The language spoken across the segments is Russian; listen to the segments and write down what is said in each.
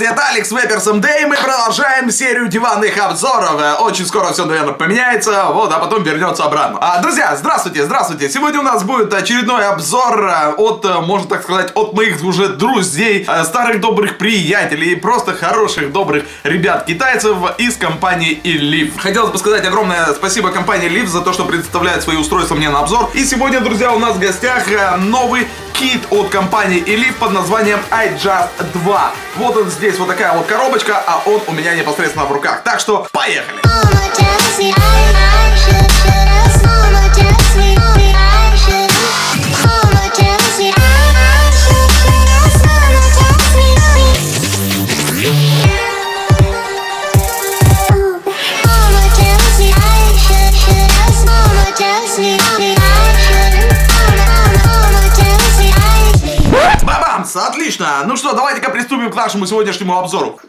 здрасте, это Алекс Вепер СМД, и мы продолжаем серию диванных обзоров. Э, Очень скоро все, наверное, поменяется, вот, а потом вернется обратно. А, друзья, здравствуйте, здравствуйте. Сегодня у нас будет очередной обзор э, от, э, можно так сказать, от моих уже друзей, старых добрых приятелей, и просто хороших добрых ребят-китайцев из компании Elif. Хотелось бы сказать огромное спасибо компании Elif за то, что предоставляет свои устройства мне на обзор. И сегодня, друзья, у нас в гостях новый кит от компании Elif под названием iJust 2. Вот он здесь, вот такая вот коробочка, а он у меня непосредственно в руках. Так что поехали! Бабамс! Ну что, давайте-ка приступим к нашему сегодняшнему обзору.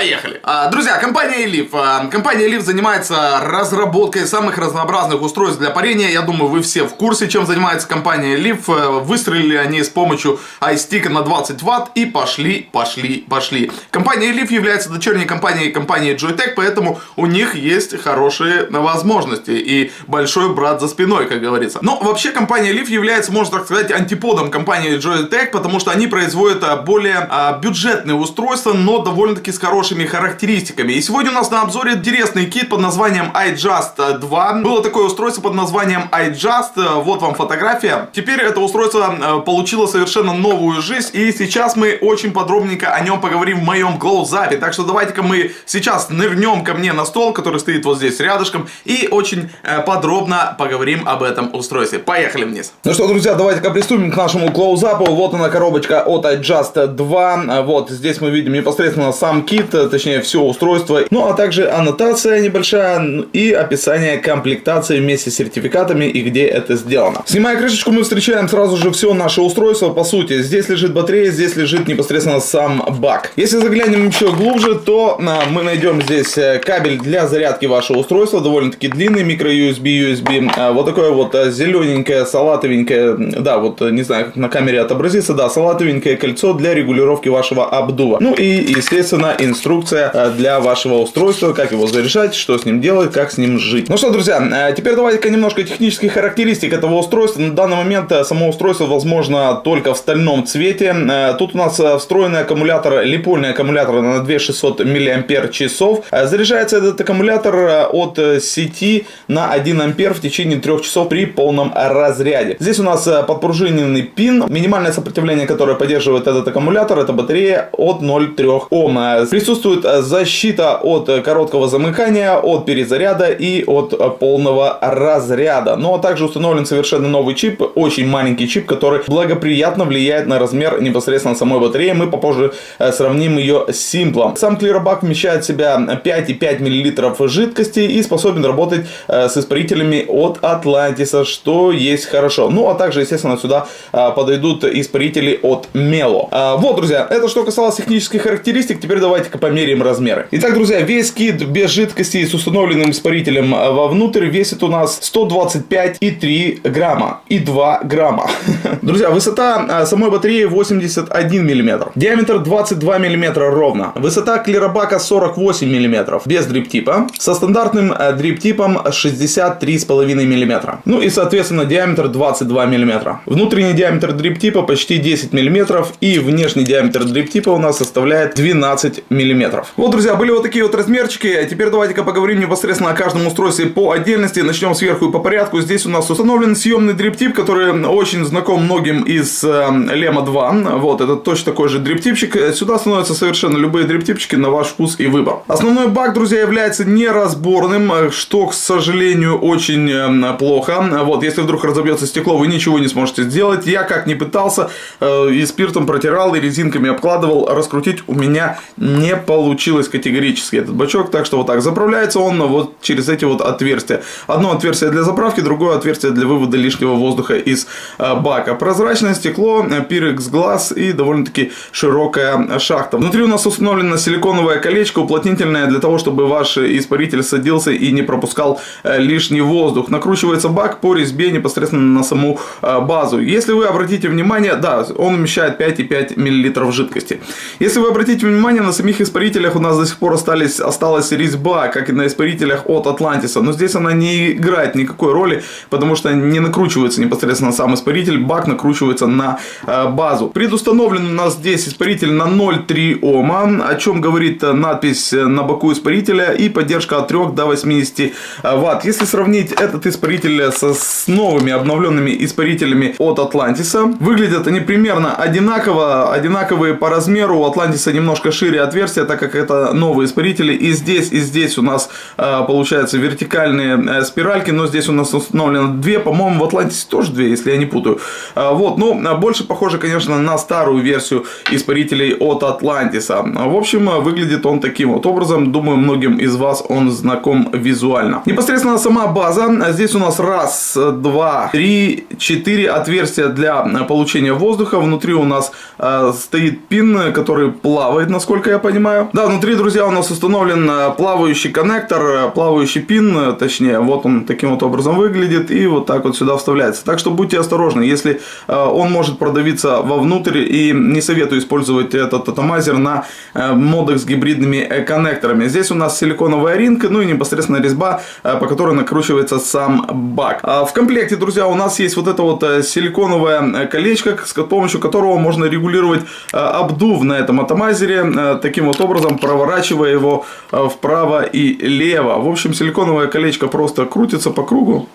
Поехали. А, Друзья, компания Elif. а, Компания Elif занимается разработкой самых разнообразных устройств для парения. Я думаю, вы все в курсе, чем занимается компания Elif. Э, Выстрелили они с помощью iStick на 20 ватт и пошли, пошли, пошли. Компания Elif является дочерней компанией компании Joytech, поэтому у них есть хорошие возможности и большой брат за спиной, как говорится. Но вообще компания Elif является, можно так сказать, антиподом компании Joytech, потому что они производят а, более бюджетные устройства, но довольно-таки с хорошими характеристиками. И сегодня у нас на обзоре интересный кит под названием iJust 2. Было такое устройство под названием iJust, вот вам фотография. Теперь это устройство э, получило совершенно новую жизнь, и сейчас мы очень подробненько о нем поговорим в моем клоузапе. Так что давайте-ка мы сейчас нырнем ко мне на стол, который стоит вот здесь рядышком, и очень э, подробно поговорим об этом устройстве. Поехали вниз. Ну что, друзья, давайте-ка приступим к нашему клоузапу. Вот она коробочка от iJust 2. Вот здесь мы видим непосредственно сам кит, э, точнее все устройство. Ну а также аннотация небольшая и описание комплектации вместе с сертификатами и где это сделано. Снимая крышечку, мы встречаем сразу же все наше устройство. По сути, здесь лежит батарея, здесь лежит непосредственно сам бак. Если заглянем еще глубже, то а, мы найдем здесь э, кабель для зарядки вашего устройства, довольно-таки длинный, микро USB. А, вот такое вот а, зелененькое, салатовенькое, да, вот не знаю, как на камере отобразится, да, салатовенькое кольцо для регулировки вашего обдува. Ну и, естественно, инструкция э, для вашего устройства, как его заряжать, что с ним делать, как с ним жить. Ну что, друзья, э, теперь давайте-ка немножко технических характеристик этого устройства. На данный момент э, само устройство возможно только в стальном цвете. Тут у нас встроенный аккумулятор, липольный аккумулятор на 2600 мАч. Э, Заряжается этот аккумулятор от сети на 1 ампер в течение 3 часов при полном разряде. Здесь у нас подпружиненный пин. Минимальное сопротивление, которое поддерживает этот аккумулятор, это батарея от 0,3 Ом. Э, Присутствует э, защита от э, короткого замыкания, от перезаряда и от э, полного разряда. Ну а также установлен совершенно новый чип, очень маленький чип, который благоприятно влияет на размер непосредственно самой батареи. Мы попозже сравним ее с симплом. Сам клиробак вмещает в себя 5,5 мл жидкости и способен работать с испарителями от Atlantis, что есть хорошо. Ну а также, естественно, сюда подойдут испарители от Melo. Вот, друзья, это что касалось технических характеристик. Теперь давайте-ка померяем размеры. Итак, друзья, весь кит без жидкости с установленным испарителем э, вовнутрь весит у нас 125,3 грамма и 2 грамма. Друзья, высота э, самой батареи 81 мм. Диаметр 22 мм ровно. Высота клиробака 48 мм без дриптипа. Со стандартным э, дриптипом 63,5 мм. Ну и, соответственно, диаметр 22 мм. Внутренний диаметр дриптипа почти 10 мм. И внешний диаметр дриптипа у нас составляет 12 мм. Вот, друзья, были вот такие вот размерчики. Теперь давайте-ка поговорим непосредственно о каждом устройстве по отдельности. Начнем сверху и по порядку. Здесь у нас установлен съемный дриптип, который очень знаком многим из э, Lema 2. Вот, это точно такой же дриптипчик. Сюда становятся совершенно любые дриптипчики на ваш вкус и выбор. Основной бак, друзья, является неразборным, что, к сожалению, очень э, плохо. Вот, если вдруг разобьется стекло, вы ничего не сможете сделать. Я как не пытался, э, и спиртом протирал, и резинками обкладывал, раскрутить у меня не получилось категорически этот бачок. Так что вот так. Заправляется он вот через эти вот отверстия. Одно отверстие для заправки, другое отверстие для вывода лишнего воздуха из э, бака. Прозрачное стекло, пирекс глаз и довольно-таки широкая шахта. Внутри у нас установлено силиконовое колечко уплотнительное для того, чтобы ваш испаритель садился и не пропускал э, лишний воздух. Накручивается бак по резьбе непосредственно на саму э, базу. Если вы обратите внимание, да, он вмещает 5,5 мл жидкости. Если вы обратите внимание, на самих испарителях у нас до сих пор остались, осталась резьба, как и на испарителях от Атлантиса. Но здесь она не играет никакой роли, потому что не накручивается непосредственно сам испаритель, бак накручивается на э, базу. Предустановлен у нас здесь испаритель на 0,3 Ома, о чем говорит надпись на боку испарителя и поддержка от 3 до 80 Вт. Если сравнить этот испаритель со, с новыми обновленными испарителями от Атлантиса, выглядят они примерно одинаково, одинаковые по размеру. У Атлантиса немножко шире отверстия, так как это новые испарители. И здесь, и здесь у нас э, получается вертикальные э, спиральки, но здесь у нас установлено две, по-моему, в Атлантисе тоже две, если я не путаю. Э, вот, но больше похоже, конечно, на старую версию испарителей от Атлантиса. В общем, выглядит он таким вот образом. Думаю, многим из вас он знаком визуально. Непосредственно сама база. Здесь у нас раз, два, три, четыре отверстия для получения воздуха. Внутри у нас э, стоит пин, который плавает, насколько я понимаю. Да, внутри, друзья, у нас установлен плавающий коннектор, плавающий пин, точнее, вот он таким вот образом выглядит и вот так вот сюда вставляется. Так что будьте осторожны, если э, он может продавиться вовнутрь и не советую использовать этот атомайзер на э, модах с гибридными коннекторами. Здесь у нас силиконовая ринка, ну и непосредственно резьба, э, по которой накручивается сам бак. А в комплекте, друзья, у нас есть вот это вот э, силиконовое колечко, с помощью которого можно регулировать обдув на этом атомайзере, таким вот образом проворачивая его вправо и лево. В общем, силиконовое колечко просто крутится по кругу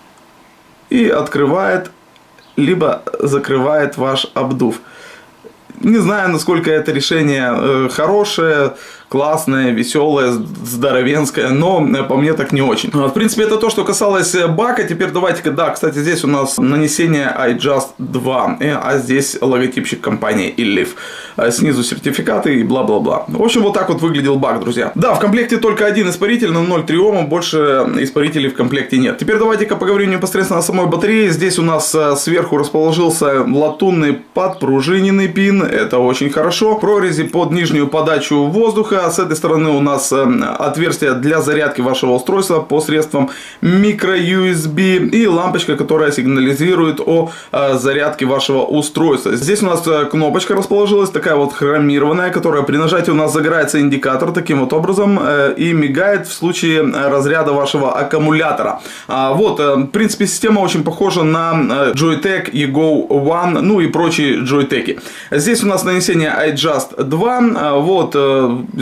и открывает либо закрывает ваш обдув. Не знаю, насколько это решение э, хорошее, классная, веселая, здоровенская, но э, по мне так не очень. В принципе, это то, что касалось э, бака. Теперь давайте-ка, да, кстати, здесь у нас нанесение iJust 2, э, а здесь логотипчик компании Illif. Снизу сертификаты и бла-бла-бла. В общем, вот так вот выглядел бак, друзья. Да, в комплекте только один испаритель на 0,3 Ома, больше испарителей в комплекте нет. Теперь давайте-ка поговорим непосредственно о самой батарее. Здесь у нас сверху расположился латунный подпружиненный пин, это очень хорошо. Прорези под нижнюю подачу воздуха воздуха. С этой стороны у нас э, отверстие для зарядки вашего устройства посредством микро-USB и лампочка, которая сигнализирует о э, зарядке вашего устройства. Здесь у нас э, кнопочка расположилась, такая вот хромированная, которая при нажатии у нас загорается индикатор таким вот образом и мигает в случае разряда вашего аккумулятора. А, вот, в принципе, система очень похожа на Joytech Ego One, ну и прочие Joytech. Здесь у нас нанесение iJust 2, вот,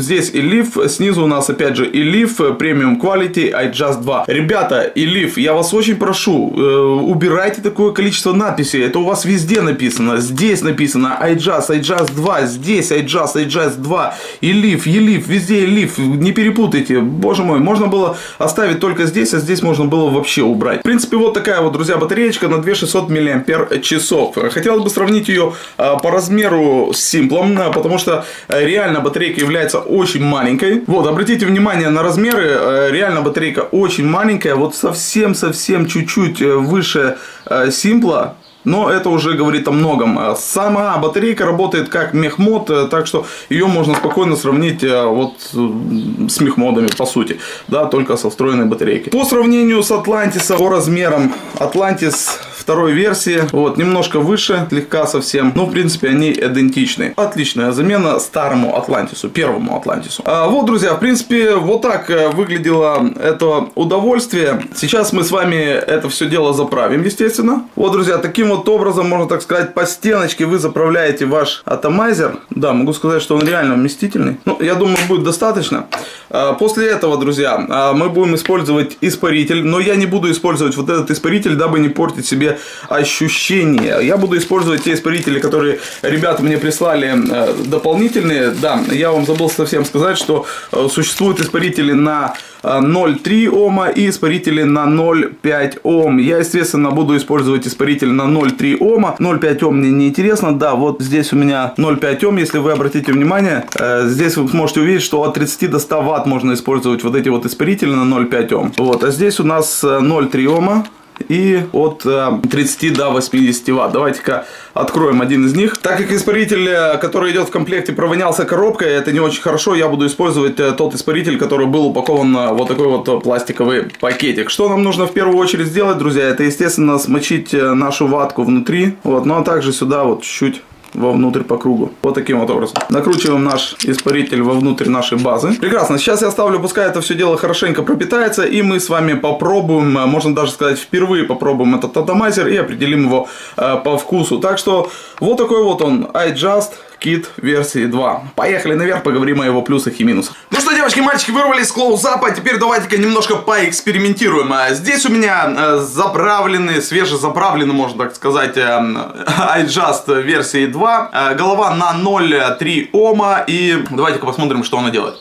Здесь Leaf, снизу у нас опять же Leaf, Premium Quality, iJust 2. Ребята, Leaf, я вас очень прошу, э, убирайте такое количество надписей. Это у вас везде написано. Здесь написано iJust, iJust 2, здесь iJust, iJust 2, и Leaf, и Leaf, везде Leaf. Не перепутайте. Боже мой, можно было оставить только здесь, а здесь можно было вообще убрать. В принципе, вот такая вот, друзья, батареечка на 2600 мАч. Хотелось бы сравнить ее э, по размеру с Simple, э, потому что реально батарейка является очень маленькой. Вот, обратите внимание на размеры. Э, реально батарейка очень маленькая. Вот совсем-совсем чуть-чуть э, выше э, симпла. Но это уже говорит о многом. Сама батарейка работает как мехмод, так что ее можно спокойно сравнить вот с мехмодами по сути, да, только со встроенной батарейкой. По сравнению с Atlantis по размерам, Atlantis второй версии. Вот, немножко выше, слегка совсем. Но, в принципе, они идентичны. Отличная замена старому Атлантису, первому Атлантису. А, вот, друзья, в принципе, вот так э, выглядело это удовольствие. Сейчас мы с вами это все дело заправим, естественно. Вот, друзья, таким вот образом, можно так сказать, по стеночке вы заправляете ваш атомайзер. Да, могу сказать, что он реально вместительный. Ну, я думаю, будет достаточно. А, после этого, друзья, а, мы будем использовать испаритель. Но я не буду использовать вот этот испаритель, дабы не портить себе ощущения. Я буду использовать те испарители, которые ребята мне прислали э, дополнительные. Да, я вам забыл совсем сказать, что э, существуют испарители на 0,3 Ома и испарители на 0,5 Ом. Я, естественно, буду использовать испаритель на 0,3 Ома. 0,5 Ом мне не интересно. Да, вот здесь у меня 0,5 Ом. Если вы обратите внимание, здесь вы сможете увидеть, что от 30 до 100 Ватт можно использовать вот эти вот испарители на 0,5 Ом. Вот, а здесь у нас 0,3 Ома и от 30 до 80 ватт. Давайте-ка откроем один из них. Так как испаритель, э, который идет в комплекте, провонялся коробкой, это не очень хорошо, я буду использовать э, тот испаритель, который был упакован вот такой вот пластиковый пакетик. Что нам нужно в первую очередь сделать, друзья, это, естественно, смочить э, нашу ватку внутри, вот, ну а также сюда вот чуть-чуть вовнутрь по кругу. Вот таким вот образом. Накручиваем наш испаритель вовнутрь нашей базы. Прекрасно. Сейчас я оставлю, пускай это все дело хорошенько пропитается, и мы с вами попробуем, можно даже сказать, впервые попробуем этот атомайзер и определим его э, по вкусу. Так что вот такой вот он, iJust Кит версии 2. Поехали наверх, поговорим о его плюсах и минусах. Ну что, девочки мальчики, вырвались с клоузапа, теперь давайте-ка немножко поэкспериментируем. А здесь у меня э, заправленный, свежезаправленный, можно так сказать, э, iJust версии 2. Э, голова на 0,3 Ома. И давайте-ка посмотрим, что она делает.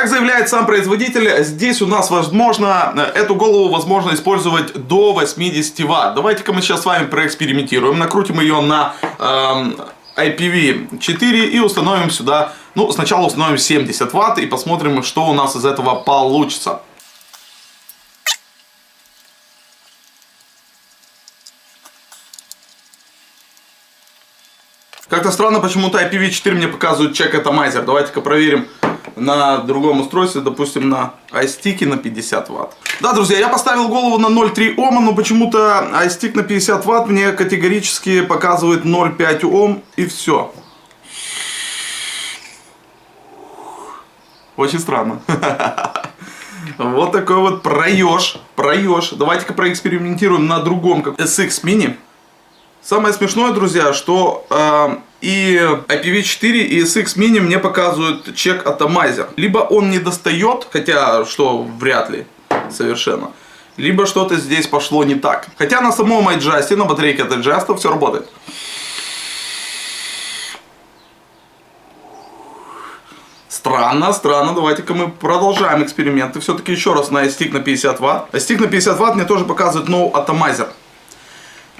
Как заявляет сам производитель, здесь у нас возможно, эту голову возможно использовать до 80 Вт. Давайте-ка мы сейчас с вами проэкспериментируем. Накрутим ее на эм, IPv4 и установим сюда, ну сначала установим 70 Вт и посмотрим, что у нас из этого получится. Как-то странно, почему-то IPv4 мне показывает чек атомайзер. Давайте-ка проверим на другом устройстве, допустим, на iStick на 50 Вт. Да, друзья, я поставил голову на 0,3 Ома, но почему-то iStick на 50 Вт мне категорически показывает 0,5 Ом и все. Очень странно. Вот такой вот проеж, проеж. Давайте-ка проэкспериментируем на другом, как SX Mini. Самое смешное, друзья, что э, и IPv4 и SX Mini мне показывают чек атомайзер. Либо он не достает, хотя что вряд ли совершенно. Либо что-то здесь пошло не так. Хотя на самом iJust, на батарейке от iJust все работает. Странно, странно. Давайте-ка мы продолжаем эксперименты. Все-таки еще раз на iStick на 50 Вт. iStick на 50 Вт мне тоже показывает No Atomizer.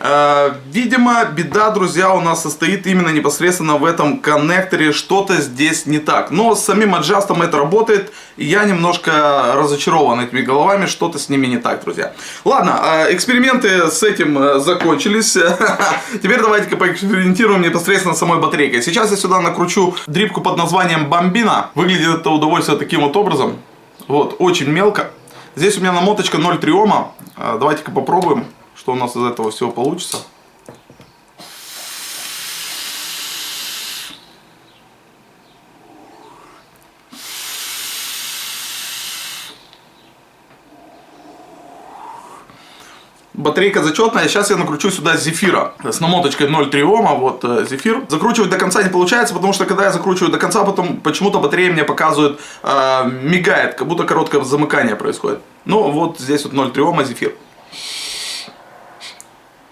Э, видимо, беда, друзья, у нас состоит именно непосредственно в этом коннекторе. Что-то здесь не так. Но с самим аджастом это работает. Я немножко разочарован этими головами. Что-то с ними не так, друзья. Ладно, э, эксперименты с этим э, закончились. Теперь давайте-ка поэкспериментируем непосредственно самой батарейкой. Сейчас я сюда накручу дрипку под названием Бомбина. Выглядит это удовольствие таким вот образом. Вот, очень мелко. Здесь у меня намоточка 0,3 Ома. Давайте-ка попробуем что у нас из этого всего получится. Батарейка зачетная. Сейчас я накручу сюда зефира с намоточкой 0,3 Ома. Вот э, зефир. Закручивать до конца не получается, потому что когда я закручиваю до конца, потом почему-то батарея мне показывает, э, мигает, как будто короткое замыкание происходит. Ну вот здесь вот 0,3 Ома зефир.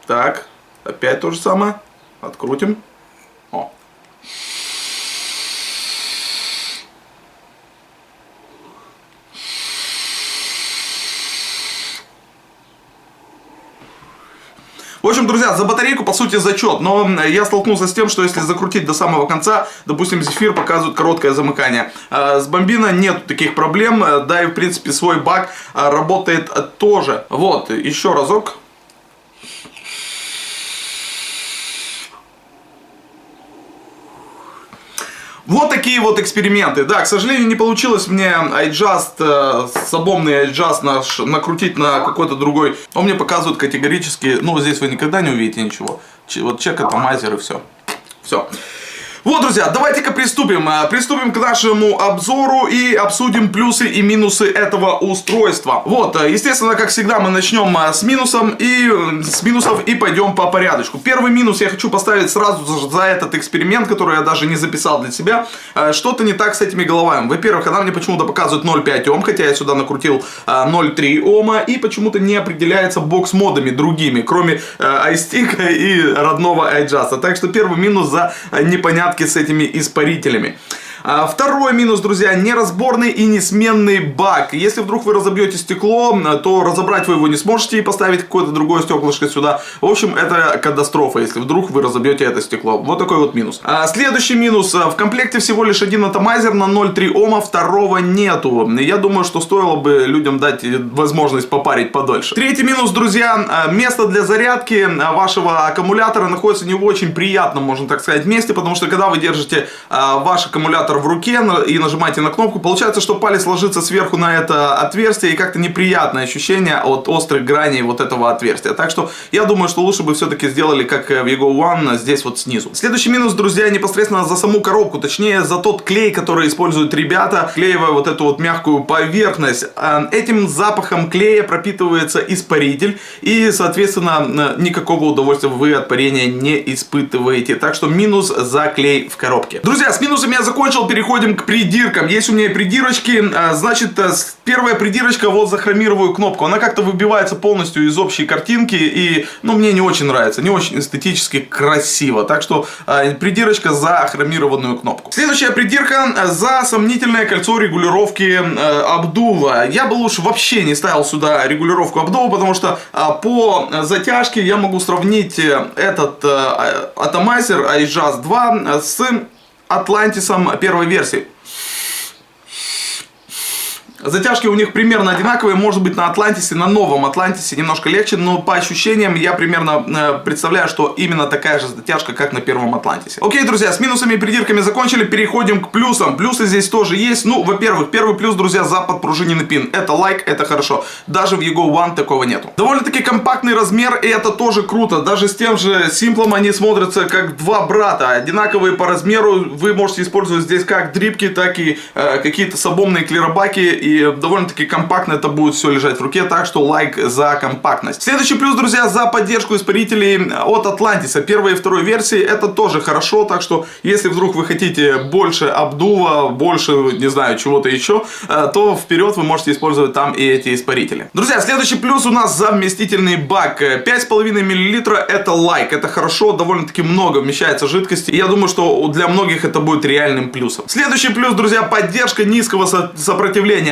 Так, опять то же самое. Открутим. О. В общем, друзья, за батарейку, по сути, зачет. Но я столкнулся с тем, что если закрутить до самого конца, допустим, зефир показывает короткое замыкание. А, с бомбина нет таких проблем. Да и, в принципе, свой бак а, работает тоже. Вот, еще разок. Вот такие вот эксперименты. Да, к сожалению, не получилось мне iJust, э, сабомный iJust наш накрутить на какой-то другой. Он мне показывает категорически, ну, здесь вы никогда не увидите ничего. Вот чек атомайзер и все. Все. Вот, друзья, давайте-ка приступим. А, Приступим к нашему обзору и обсудим плюсы и минусы этого устройства. Вот, а, естественно, как всегда, мы начнем а, с минусом и э, с минусов и пойдем по порядочку. Первый минус я хочу поставить сразу за- этот эксперимент, который я даже не записал для себя. Что-то не так с этими головами. Во-первых, она мне почему-то показывает 0,5 Ом, хотя я сюда накрутил а, 0,3 Ома, и почему-то не определяется бокс-модами другими, кроме э, iStick и родного iJust. Так что первый минус за э, непонятки с этими испарителями. А, Второй минус, друзья, неразборный и несменный бак. Если вдруг вы разобьете стекло, то разобрать вы его не сможете и поставить какое-то другое стеклышко сюда. В общем, это катастрофа, если вдруг вы разобьете это стекло. Вот такой вот минус. А, Следующий минус. В комплекте всего лишь один атомайзер на 0,3 Ома, второго нету. Я думаю, что стоило бы людям дать возможность попарить подольше. Третий минус, друзья. а, Место для зарядки а, вашего аккумулятора находится не в очень приятном, можно так сказать, месте, потому что когда вы держите а, ваш аккумулятор в руке и нажимаете на кнопку, получается, что палец ложится сверху на это отверстие и как-то неприятное ощущение от острых граней вот этого отверстия. Так что я думаю, что лучше бы все-таки сделали, как э, в Ego One, здесь вот снизу. Следующий минус, друзья, непосредственно за саму коробку, точнее за тот клей, который используют ребята, клеивая вот эту вот мягкую поверхность. А, Этим запахом клея пропитывается испаритель и, соответственно, э, никакого удовольствия вы от парения не испытываете. Так что минус за клей в коробке. Друзья, с минусами я закончил, переходим к придиркам. Есть у меня придирочки, а, значит, э, первая придирочка вот за хромировую кнопку. Она как-то выбивается полностью из общей картинки и, ну, мне не очень нравится, не очень эстетически красиво. Так что э, придирочка за хромированную кнопку. Следующая придирка э, за сомнительное кольцо регулировки обдува. Я бы лучше вообще не ставил сюда регулировку обдува, потому что по затяжке я могу сравнить э, этот атомайзер iJazz 2 э, с Атлантисом первой версии. Затяжки у них примерно одинаковые, может быть на Атлантисе, на новом Атлантисе немножко легче, но по ощущениям я примерно э, представляю, что именно такая же затяжка, как на первом Атлантисе. Окей, друзья, с минусами и придирками закончили, переходим к плюсам. Плюсы здесь тоже есть. Ну, во-первых, первый плюс, друзья, за подпружиненный пин. Это лайк, это хорошо. Даже в Ego One такого нету. Довольно-таки компактный размер, и это тоже круто. Даже с тем же симплом они смотрятся как два брата. Одинаковые по размеру. Вы можете использовать здесь как дрипки, так и э, какие-то сабомные клеробаки. И довольно-таки компактно это будет все лежать в руке. Так что лайк за компактность. Следующий плюс, друзья, за поддержку испарителей от Атлантиса. Первой и второй версии. Это тоже хорошо. Так что, если вдруг вы хотите больше обдува, больше, не знаю, чего-то еще, э, то вперед вы можете использовать там и эти испарители. Друзья, следующий плюс у нас за вместительный бак. Э, 5,5 мл это лайк. Это хорошо, довольно-таки много вмещается жидкости. Я думаю, что для многих это будет реальным плюсом. Следующий плюс, друзья, поддержка низкого со-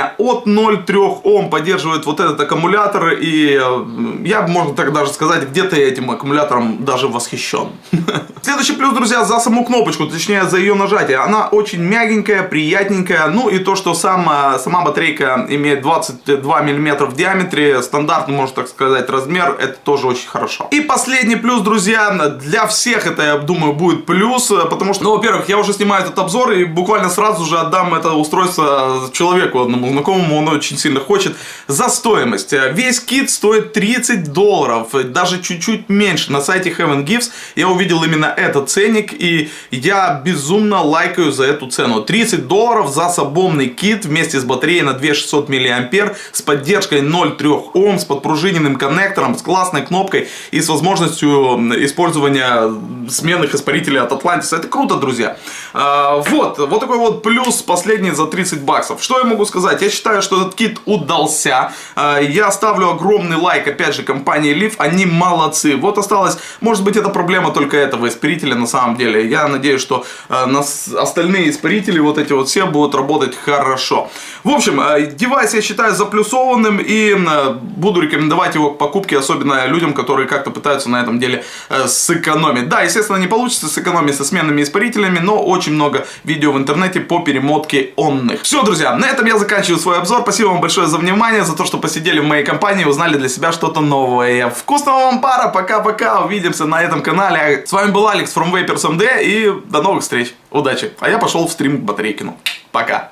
сопротивления. От 0,3 Ом поддерживает вот этот аккумулятор. И э, я, можно так даже сказать, где-то этим аккумулятором даже восхищен. Следующий плюс, друзья, за саму кнопочку, точнее за ее нажатие. Она очень мягенькая, приятненькая. Ну и то, что сама, сама батарейка имеет 22 мм в диаметре, стандартный, можно так сказать, размер, это тоже очень хорошо. И последний плюс, друзья, для всех это, я думаю, будет плюс, потому что, ну, во-первых, я уже снимаю этот обзор и буквально сразу же отдам это устройство человеку, одному знакомому, он очень сильно хочет, за стоимость. Весь кит стоит 30 долларов, даже чуть-чуть меньше. На сайте Heaven Gives я увидел именно этот ценник, и я безумно лайкаю за эту цену. 30 долларов за сабомный кит вместе с батареей на 2600 мА, с поддержкой 0,3 Ом, с подпружиненным коннектором, с классной кнопкой и с возможностью использования сменных испарителей от Atlantis. Это круто, друзья. А, Вот, вот такой вот плюс последний за 30 баксов. Что я могу сказать? Я считаю, что этот кит удался. А, Я ставлю огромный лайк, опять же, компании Leaf. Они молодцы. Вот осталось, может быть, это проблема только этого испарителя на самом деле. Я надеюсь, что э, остальные испарители, вот эти вот все, будут работать хорошо. В общем, э, девайс я считаю заплюсованным и э, буду рекомендовать его к покупке, особенно людям, которые как-то пытаются на этом деле э, сэкономить. Да, естественно, не получится сэкономить со сменными испарителями, но очень много видео в интернете по перемотке онных. Все, друзья, на этом я заканчиваю свой обзор. Спасибо вам большое за внимание, за то, что посидели в моей компании узнали для себя что-то новое. Вкусного вам пара, пока-пока, увидимся на этом канале. С вами был Алекс from Vapers MD и до новых встреч. Удачи. А я пошел в стрим Батарейкину. Пока.